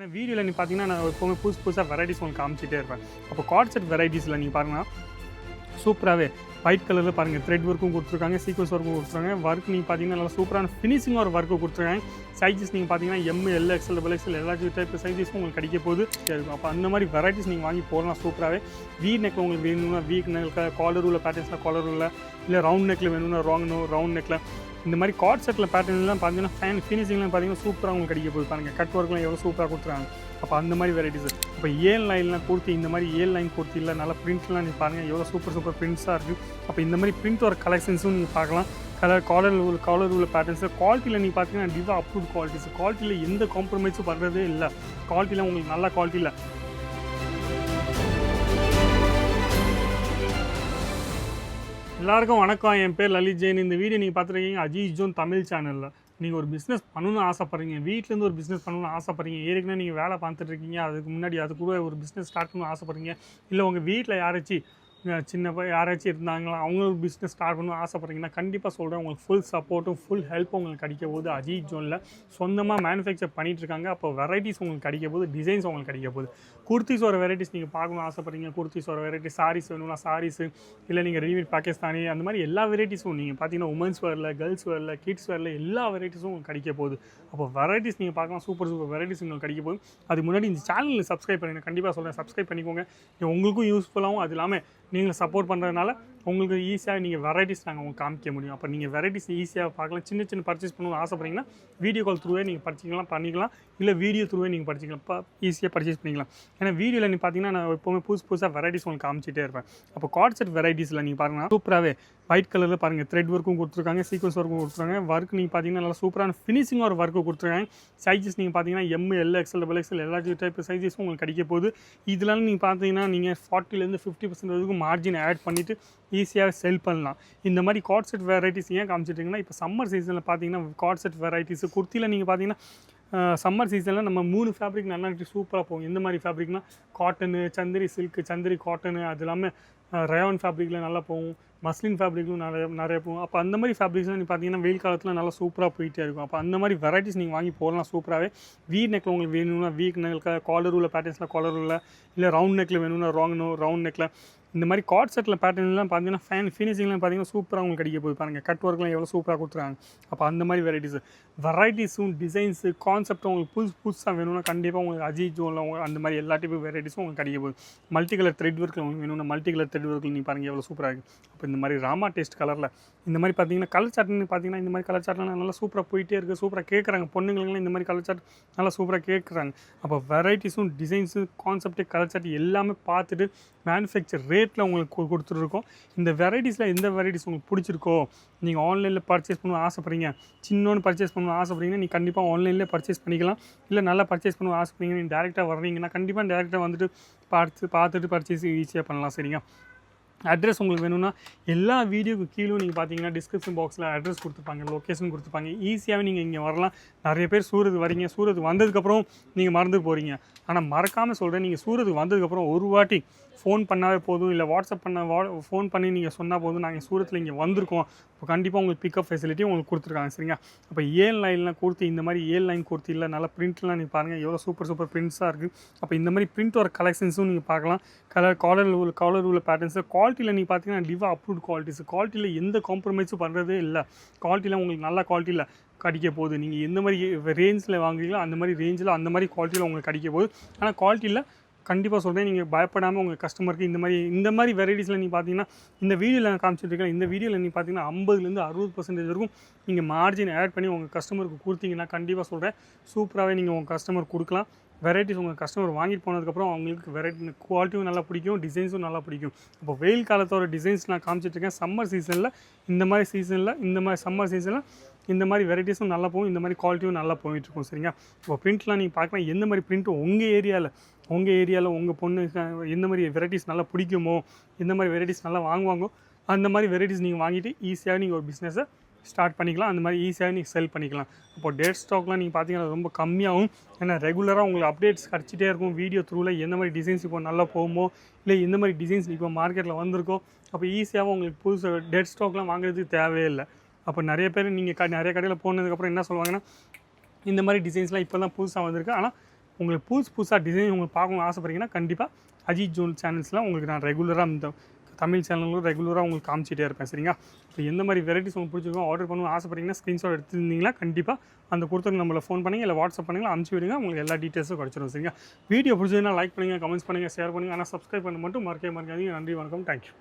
ஏன்னா வீடியோவில் நீ பார்த்தீங்கன்னா நான் எப்போவுமே புதுசு புதுசாக வெரைட்டிஸ் உங்களுக்கு காமிச்சிட்டே இருப்பேன். அப்போ கார்ட் செட் வெரைட்டிஸில் நீங்கள் பாருங்கன்னா சூப்பராகவே ஒயிட் கலரில் பாருங்கள் த்ரெட் ஒர்க்கும் கொடுத்துருக்காங்க சீக்வன்ஸ் ஒர்க்கும் கொடுத்துருக்காங்க. ஒர்க் நீங்கள் பார்த்தீங்கன்னா நல்லா சூப்பரான ஃபினிஷிங்காக ஒரு ஒர்க்கு கொடுத்துருக்காங்க. சைஸஸ் நீங்கள் பார்த்தீங்கன்னா M L XL double XL எல்லா டைப் சைஸஸும் உங்களுக்கு கிடைக்க போகுது. இருக்கும் அப்போ அந்த மாதிரி வெரைட்டிஸ் நீங்கள் வாங்கி போகலாம் சூப்பராகவே வீ நெக்கில் உங்களுக்கு வேணும்னா வீக் நெக்கில் காலர் உள்ள பேட்டர்ன்ஸில் காலர் உள்ள இல்லை ரவுண்ட் நெக்கில் வேணும்னா ராங் ரவுண்ட் நெக்கில் இந்த மாதிரி கார்ட் செட்டில் பேட்டர்ன்லாம் பார்த்தீங்கன்னா ஃபேன் ஃபினிஷிங்லாம் பார்த்தீங்கன்னா சூப்பராக உங்களுக்கு கிடைக்க போகுது பாருங்கள் கட் ஒர்க்லாம் எவ்வளோ சூப்பராக கொடுத்துருக்காங்க. அப்போ அந்த மாதிரி வெரைட்டிஸ் இப்போ ஏன் லைன்லாம் கொடுத்து இந்த மாதிரி ஏழு லைன் கொடுத்து இல்லை நல்லா பிரிண்ட்லாம் நீங்கள் பாருங்கள் எவ்வளோ சூப்பர் சூப்பர் பிரிண்ட்ஸாக இருக்குது அப்போ இந்த மாதிரி பிரிண்ட் ஒரு கலெக்ஷன்ஸும் நீங்கள் பார்க்கலாம். கலர் காலர் உள்ள காலர் உள்ள பேட்டர்ன்ஸ் குவாலிட்டியில் நீங்கள் பார்த்தீங்கன்னா டிவா அப்ரூவ் குவாலிட்டிஸ் குவாலிட்டியில் எந்த காம்ப்ரமைஸும் பண்ணுறதே இல்லை. குவாலிட்டியில் உங்களுக்கு நல்ல குவாலிட்டியில் எல்லாருக்கும் வணக்கம். என் பேர் லலித் ஜெயின். இந்த வீடியோ நீங்கள் பார்த்துருக்கீங்க அஜீஸ் ஜோன் தமிழ் சேனலில் நீங்கள் ஒரு பிஸ்னஸ் பண்ணணும்னு ஆசைப்பட்றீங்க வீட்டிலேருந்து ஒரு பிஸ்னஸ் பண்ணணும்னு ஆசைப்பட்றீங்க ஏற்கனவே நீங்கள் வேலை பார்த்துட்டு இருக்கீங்க அதுக்கு முன்னாடி அது கூட ஒரு பிஸ்னஸ் ஸ்டார்ட் பண்ணணும்னு ஆசைப்பட்றீங்க இல்லை உங்கள் வீட்டில் யாராச்சும் சின்ன பையன் யாராச்சும் இருந்தாங்களா அவங்களும் பிஸ்னஸ் ஸ்டார்ட் பண்ணணும் ஆசைப்பட்றீங்கன்னா கண்டிப்பாக சொல்கிறேன் உங்களுக்கு ஃபுல் சப்போர்ட்டும் ஃபுல் ஹெல்ப்பும் உங்களுக்கு கிடைக்க போது அஜீத் ஜோனில் சொந்தமாக மேனுஃபேக்சர் பண்ணிகிட்டு இருக்காங்க. அப்போ வெரைட்டிஸ் உங்களுக்கு கிடைக்க போது டிசைன்ஸ் உங்களுக்கு கிடைக்க போகுது. குர்த்திஸ் ஒரு வெரைட்டிஸ் நீங்கள் பார்க்கணும் ஆசைப்பட்றீங்க. குர்த்திஸ் ஒரு வெரைட்டி சாரீஸ் வேணும்னா சாரீஸ் இல்லை நீங்கள் ரெடிமேட் பாகிஸ்தானி அந்த மாதிரி எல்லா வெரைட்டிஸும் நீங்கள் பார்த்தீங்கன்னா உமன்ஸ் வேரில் கேர்ள்ஸ் வேரில் கிட்ஸ் வேரில் எல்லா வெரைட்டிஸும் உங்களுக்கு கிடைக்க போகுது. அப்போ வெரைட்டிஸ் நீங்கள் பார்க்கலாம் சூப்பர் சூப்பர் வெரைட்டிஸ் உங்களுக்கு கிடைக்க போகுது. அது முன்னாடி இந்த சேனலில் சப்ஸ்கிரைப் பண்ணுங்கள் கண்டிப்பாக சொல்கிறேன் சப்ஸ்கிரைப் பண்ணிக்கோங்க. உங்களுக்கும் யூஸ்ஃபுல்லாகவும் அது இல்லாமல் நீங்கள் சப்போர்ட் பண்ணுறதுனால உங்களுக்கு ஈஸியாக நீங்கள் வெரைட்டிஸ் நாங்கள் உங்களுக்கு காமிக்க முடியும். அப்போ நீங்கள் வெரைட்டிஸ் ஈஸியாக பார்க்கலாம். சின்ன சின்ன பர்ச்சேஸ் பண்ணணும்னு ஆசைப்பட்றீங்கன்னா வீடியோ கால் த்ரூவே நீங்கள் படிச்சிக்கலாம் பண்ணிக்கலாம். இல்லை வீடியோ த்ரூவே நீங்கள் படிச்சிக்கலாம். இப்போ ஈஸியாக பர்ச்சேஸ் பண்ணிக்கலாம். ஏன்னா வீடியோவில் நீங்கள் பார்த்தீங்கன்னா நான் எப்போவுமே புதுசு புதுசாக வெரைட்டிஸ் உங்களுக்கு காமிச்சிட்டே இருப்பேன். அப்போ கார்ட் செட் வெரைட்டிஸில் நீங்கள் பாருங்கன்னா சூப்பராகவே ஒயிட் கலரில் பாருங்கள் த்ரெட் ஒர்க்கும் கொடுத்துருக்காங்க சீக்வன்ஸ் ஒர்க்கும் கொடுத்துருக்காங்க. ஒர்க் நீங்கள் பார்த்தீங்கன்னா நல்லா சூப்பரான ஃபினிஷிங் ஒரு ஒர்க்கு கொடுத்துருக்காங்க. சைஸஸ் நீங்கள் பார்த்தீங்கன்னா M L XL double XL எல்லா டைப் சைஸஸும் உங்களுக்கு கிடைக்க போகுது. இதெல்லாம் நீங்கள் பார்த்தீங்கன்னா நீங்கள் ஃபார்ட்டிலேருந்து ஃபிஃப்டி பர்சன்ட் வரைக்கும் மார்ஜின் ஆட் பண்ணிவிட்டு ஈஸியாக செல் பண்ணலாம். இந்த மாதிரி கார்ட் செட் வெரைட்டிஸ் ஏன் காமிச்சிட்டிங்கன்னா இப்போ சம்மர் சீசனில் பார்த்தீங்கன்னா கார்ட்செட் வெரைட்டிஸ் குர்த்தியில் நீங்கள் பார்த்தீங்கன்னா சம்மர் சீசனில் நம்ம மூணு ஃபேப்ரிக் நல்லா சூப்பராக போகும். எந்த மாதிரி ஃபேப்ரிக்னா cotton Chanderi silk Chanderi cotton அது இல்லாமல் ரயான் ஃபேப்ரிக்கில் நல்லா போகும். மஸ்லின் ஃபேப்ரிக்கும் நிறைய நிறைய போகும். அப்போ அந்த மாதிரி ஃபேப்ரிக்ஸ்லாம் நீ பார்த்தீங்கன்னா வெயில் காலத்தில் நல்லா சூப்பராக போயிட்டே இருக்கும். அப்போ அந்த மாதிரி வெரைட்டிஸ் நீங்கள் வாங்கி போடலாம் சூப்பராகவே வீ நெக்கில் உங்களுக்கு வேணும்னா வீக் நெக்கில் காலர் உள்ள பேட்டர்ன்ஸில் காலர் உள்ள இல்லை ரவுண்ட் நெக்கில் வேணும்னா ராங் ரவுண்ட் நெக்கில் இந்த மாதிரி கார்ட் செட்டில் பேட்டர்ன்லாம் பார்த்தீங்கன்னா ஃபேன் ஃபினிஷிங்லாம் பார்த்தீங்கன்னா சூப்பராக உங்களுக்கு கிடைக்க போகுது. பாருங்கள் கட் ஒர்க்லாம் எவ்வளோ சூப்பராக கொடுத்துருக்காங்க. அப்போ அந்த மாதிரி வெரைட்டிஸ் வெரைட்டிஸும் டிசைன்ஸு கான்செப்ட்டும் உங்களுக்கு புதுசு புதுசாக வேணும்னா கண்டிப்பாக உங்களுக்கு அஜித் ஜோனில் உங்களுக்கு அந்த மாதிரி எல்லா டைப்பு வெரைட்டிஸும் உங்களுக்கு கிடைக்க போகுது. மல்டி கலர் த்ரெட் ஒர்க்கில் உங்களுக்கு வேணும்னா மல்டி கலர் த்ரெட் ஒர்க்கில் நீங்கள் பாருங்கள் எவ்வளோ சூப்பராக இருக்குது அப்போ இந்த மாதிரி ராமா டேஸ்ட் கலரில் இந்த மாதிரி பார்த்தீங்கன்னா கலர் சாட்னு பார்த்தீங்கன்னா இந்த மாதிரி கலர் சாட்லாம் நல்லா சூப்பராக போயிட்டே இருக்குது சூப்பராக கேட்குறாங்க பொண்ணுங்களுக்குலாம் இந்த மாதிரி கலர் சாட் நல்லா சூப்பராக கேட்குறாங்க அப்போ வெரைட்டிஸும் டிசைன்ஸும் கான்செப்ட்டு கலர் சாட் எல்லாமே பார்த்துட்டு மேனுஃபேக்சர் ரேட்டில் உங்களுக்கு கொ- கொடுத்துட்ருக்கோம் இந்த வெரைட்டிஸில் எந்த வெரைட்டிஸ் உங்களுக்கு பிடிச்சிருக்கோ நீங்கள் ஆன்லைனில் பர்ச்சேஸ் பண்ணணும் ஆசைப்பட்றீங்க சின்னோன்னு பர்ச்சேஸ் பண்ணணும் ஆசைப்பட்றீங்கன்னா நீங்கள் கண்டிப்பாக ஆன்லைனில் பர்ச்சேஸ் பண்ணிக்கலாம். இல்லை நல்லா பர்ச்சேஸ் பண்ணணும் ஆசைப்பட்றீங்க நீங்கள் டேரெக்டாக வர்றீங்கன்னா கண்டிப்பாக டேரெக்டாக வந்துட்டு பார்த்து பார்த்துட்டு பர்ச்சேஸ் ஈஸியாக பண்ணலாம் சரிங்க அட்ரஸ் உங்களுக்கு வேணும்னா எல்லா வீடியோக்கு கீழும் நீங்கள் பார்த்தீங்கன்னா டிஸ்கிரிப்ஷன் பாக்ஸில் அட்ரஸ் கொடுத்துருப்பாங்க லொக்கேஷன் கொடுத்துருப்பாங்க ஈஸியாகவே நீங்கள் இங்கே வரலாம். நிறைய பேர் சூரத் வரீங்க. சூரத் வந்ததுக்கப்புறம் நீங்கள் மறந்து போகிறீங்க ஆனால் மறக்காமல் சொல்கிறேன் நீங்கள் சூரத் வந்ததுக்கப்புறம் ஒரு வாட்டி ஃபோன் பண்ணாவே போதும். இல்லை வாட்ஸ்அப் பண்ண வா ஃபோன் பண்ணி நீங்கள் சொன்னால் போதும். நாங்கள் சூரத்தில் இங்கே வந்திருக்கோம். இப்போ கண்டிப்பாக உங்களுக்கு பிக்கப் ஃபெசிலிட்டி உங்களுக்கு கொடுத்துருக்காங்க சரிங்க அப்போ ஏழு லைன்லாம் கொடுத்து இந்த மாதிரி ஏழு லைன் கொடுத்து இல்லை நல்லா பிரிண்ட்லாம் நீங்கள் பாருங்கள் எவ்வளோ சூப்பர் சூப்பர் பிரிண்ட்ஸாக இருக்குது அப்போ இந்த மாதிரி பிரிண்ட் வர கலெக்ஷன்ஸும் நீங்கள் பார்க்கலாம். கலர் காலர் உள்ள காலர் உள்ள பேட்டர்ன்ஸ் குவாலிட்டியில் நீங்கள் பார்த்தீங்கன்னா டிவா அப்ரூவ்ட் குவாலிட்டிஸ் குவாலிட்டியில் எந்த காம்ப்ரமைஸும் பண்ணுறதே இல்லை. குவாலிட்டியில் உங்களுக்கு நல்ல குவாலிட்டியில் கிடைக்க போகுது. நீங்கள் எந்த மாதிரி ரேஞ்சில் வாங்குறீங்களோ அந்த மாதிரி ரேஞ்சில் அந்த மாதிரி குவாலிட்டியில் உங்களுக்கு கிடைக்க போகுது. ஆனால் குவாலிட்டியில் கண்டிப்பாக சொல்கிறேன் நீங்கள் பயப்படாமல் உங்கள் கஸ்டமருக்கு இந்த மாதிரி இந்த மாதிரி வெரைட்டிஸில் நீங்கள் பார்த்தீங்கன்னா இந்த வீடியோவில் நான் காமிச்சிட்ருக்கேன் இந்த வீடியோவில் நீங்கள் பார்த்தீங்கன்னா ஐம்பதுலேருந்து அறுபது பர்சன்டேஜ் வரைக்கும் நீங்கள் மார்ஜின் ஆட் பண்ணி உங்கள் கஸ்டமருக்கு கொடுத்தீங்கன்னா கண்டிப்பாக சொல்கிறேன் சூப்பராகவே நீங்கள் உங்கள் கஸ்டமர் கொடுக்கலாம். வெரைட்டிஸ் உங்கள் கஸ்டமர் வாங்கிட்டு போனதுக்கப்புறம் அவங்களுக்கு வெரைட்டி குவாலிட்டியும் நல்லா பிடிக்கும் டிசைன்ஸும் நல்லா பிடிக்கும். அப்போ வெயில் காலத்தோட டிசைன்ஸ் நான் காமிச்சிட்டு இருக்கேன். சம்மர் சீசனில் இந்த மாதிரி சீசனில் இந்த மாதிரி சம்மர் சீசனில் இந்த மாதிரி வெரைட்டிஸும் நல்லா போகும் இந்த மாதிரி குவாலிட்டியும் நல்லா போயிட்டுருக்கும் சரிங்களா? இப்போ பிரிண்ட்லாம் நீங்கள் பார்க்கலாம். எந்த மாதிரி பிரிண்ட் உங்கள் ஏரியாவில் உங்கள் ஏரியாவில் உங்கள் பொண்ணு எந்த மாதிரி வெரைட்டிஸ் நல்லா பிடிக்குமோ எந்த மாதிரி வெரைட்டிஸ் நல்லா வாங்குவாங்கோ அந்த மாதிரி வெரைட்டிஸ் நீங்கள் வாங்கிட்டு ஈஸியாக நீங்கள் ஒரு பிஸ்னஸை ஸ்டார்ட் பண்ணிக்கலாம். அந்த மாதிரி ஈஸியாக நீங்கள் செல் பண்ணிக்கலாம். இப்போ டேட் ஸ்டாக்லாம் நீங்கள் பார்த்தீங்கன்னா ரொம்ப கம்மியாகும் ஏன்னா ரெகுலராக உங்களுக்கு அப்டேட்ஸ் கிடச்சிட்டே இருக்கும். வீடியோ த்ரூவில் எந்த மாதிரி டிசைன்ஸ் இப்போ நல்லா போகுமோ இல்லை எந்த மாதிரி டிசைன்ஸ் இப்போ மார்க்கெட்டில் வந்திருக்கோ அப்போ ஈஸியாகவும் உங்களுக்கு புதுசு டேட் ஸ்டாக்லாம் வாங்குறதுக்கு தேவையே இல்லை. அப்போ நிறைய பேர் நீங்கள் க நிறைய கடையில் போனதுக்கப்புறம் என்ன சொல்லுவாங்கன்னா இந்த மாதிரி டிசைன்ஸ்லாம் இப்போ தான் புதுசாக வந்திருக்கு. ஆனால் உங்களுக்கு புதுசு புதுசாக டிசைன் உங்களுக்கு பார்க்கணும்னு ஆசைப்பட்றீங்கன்னா கண்டிப்பாக அஜித் ஜோன் சேனல்ஸ்லாம் உங்களுக்கு நான் ரெகுலராக இந்த தமிழ் சேனல்களும் ரெகுலராக உங்களுக்கு காமிச்சிட்டே இருப்பேன் சரிங்களா? இப்போ எந்த மாதிரி வெரைட்டிஸ் உங்களுக்கு பிடிச்சிருக்கோம் ஆர்டர் பண்ணணும் ஆசைப்பட்டீங்கன்னா ஸ்க்ரீன்ஷாட் எடுத்துருந்தீங்கன்னா கண்டிப்பாக அந்த கொடுத்துருங்க நம்மளை ஃபோன் பண்ணுங்கள் இல்லை வாட்ஸ்அப் பண்ணுங்கள் அனுப்பிச்சி விடுங்க உங்களுக்கு எல்லா டீட்டெயில்ஸும் கிடச்சிடும் சரிங்களா? வீடியோ பிடிச்சதுன்னா லைக் பண்ணுங்கள் கமெண்ட்ஸ் பண்ணுங்கள் ஷேர் பண்ணுங்கள் ஆனால் சப்ஸ்கிரைப் பண்ண மட்டும் மறக்கவே மறக்காதீங்க. நன்றி வணக்கம். தேங்க்யூ